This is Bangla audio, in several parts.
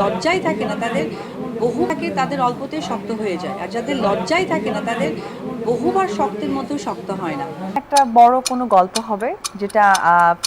লজ্জাই থাকে না তাদের বহু থাকে তাদের অল্পতে শক্ত হয়ে যায়। আর যাদের লজ্জাই থাকে না তাদের বহুবার শক্তের মধ্যেও শক্ত হয় না। একটা বড় কোনো গল্প হবে যেটা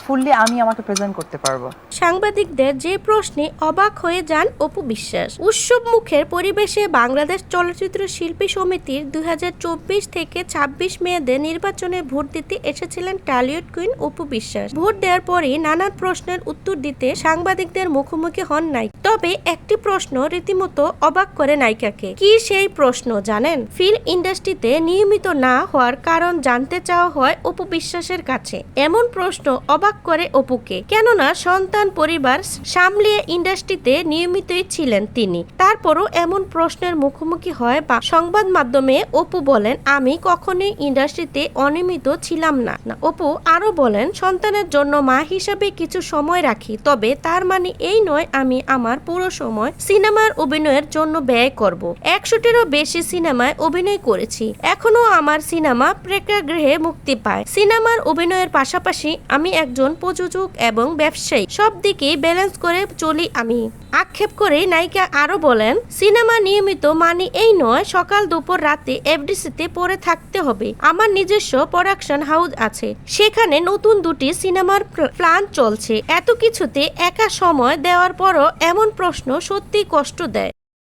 ফুললি আমি আমাকে প্রেজেন্ট করতে পারব। সাংবাদিকদের যে প্রশ্নে অবাক হয়ে যান অপু বিশ্বাস। উৎসব মুখের পরিবেশে বাংলাদেশ চলচ্চিত্র শিল্পী সমিতির দুই হাজার চব্বিশ থেকে ২৬ মেয়েদের নির্বাচনে ভোট দিতে এসেছিলেন Tollywood queen Apu Biswas. Vote দেওয়ার পরে নানান প্রশ্নের উত্তর দিতে সাংবাদিকদের মুখোমুখি হন নাই তবে একটি প্রশ্ন রীতিমতো অবাক করে নায়িকাকে। কি সেই প্রশ্ন, জানেন? ফিল্ম ইন্ডাস্ট্রিতে নিয়মিত না হওয়ার কারণ জানতে চাওয়া হয় অপু বিশ্বাসের কাছে। এমন প্রশ্ন অবাক করে অপুকে। কেননা সন্তান পরিবার সামলিয়ে ইন্ডাস্ট্রিতে নিয়মিতই ছিলেন তিনি। তারপরও এমন প্রশ্নের মুখোমুখি হয় বা সংবাদ মাধ্যমে অপু বলেন, আমি কখনোই ইন্ডাস্ট্রিতে অনিয়মিত ছিলাম না। অপু আরও বলেন, সন্তানের জন্য মা হিসাবে কিছু সময় রাখি, তবে তার মানে এই নয় আমি আমার পুরো সময় সিনেমার অভিনয়ের জন্য ব্যয় করব। একশোটিরও বেশি সিনেমায় অভিনয় করেছি। এখনও আমার সিনেমা প্রেক্ষাগৃহে মুক্তি পায়। সিনেমার অভিনয়ের পাশাপাশি আমি একজন প্রযোজক এবং ব্যবসায়ী। সব দিকেই ব্যালেন্স করে চলি আমি। আক্ষেপ করে নায়িকা আরও বলেন সিনেমা নিয়মিত মানে এই নয়, সকাল দুপুর রাতে এফডিসিতে পড়ে থাকতে হবে। আমার নিজস্ব প্রোডাকশন হাউস আছে। সেখানে নতুন দুটি সিনেমার প্ল- প্ল্যান চলছে। এত কিছুতে একা সময় দেওয়ার পরও এমন প্রশ্ন সত্যি কষ্ট দেয়।